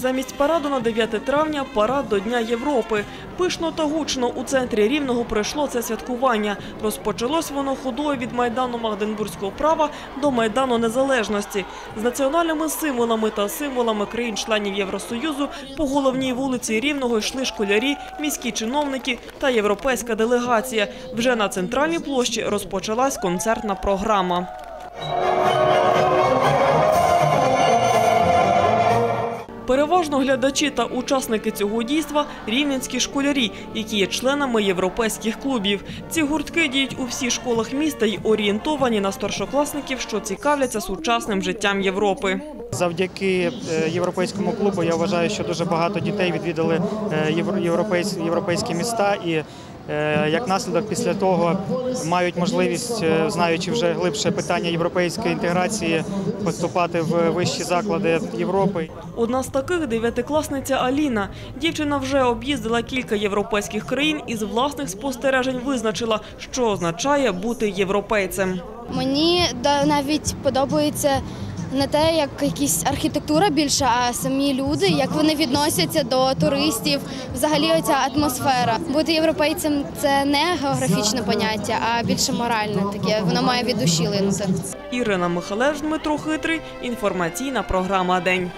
Замість параду на 9 травня – парад до Дня Європи. Пишно та гучно у центрі Рівного пройшло це святкування. Розпочалось воно ходою від Майдану Магденбурзького права до Майдану Незалежності. З національними символами та символами країн-членів Євросоюзу по головній вулиці Рівного йшли школярі, міські чиновники та європейська делегація. Вже на центральній площі розпочалась концертна програма. Переважно глядачі та учасники цього дійства – рівненські школярі, які є членами європейських клубів. Ці гуртки діють у всіх школах міста й орієнтовані на старшокласників, що цікавляться сучасним життям Європи. Завдяки е, європейському клубу я вважаю, що дуже багато дітей відвідали е, євро- європейсь- європейські міста і як наслідок після того мають можливість, е, знаючи вже глибше питання європейської інтеграції, поступати в вищі заклади Європи. Одна з таких – дев'ятикласниця Аліна. Дівчина вже об'їздила кілька європейських країн і з власних спостережень визначила, що означає бути європейцем. Мені да, навіть подобається не те, як якісь архітектура більше, а самі люди, як вони відносяться до туристів, взагалі оця атмосфера. Бути європейцем це не географічне поняття, а більше моральне таке. Воно має від душі линути. Ірина Михалевич, Дмитро Хитрий. Інформаційна програма «День».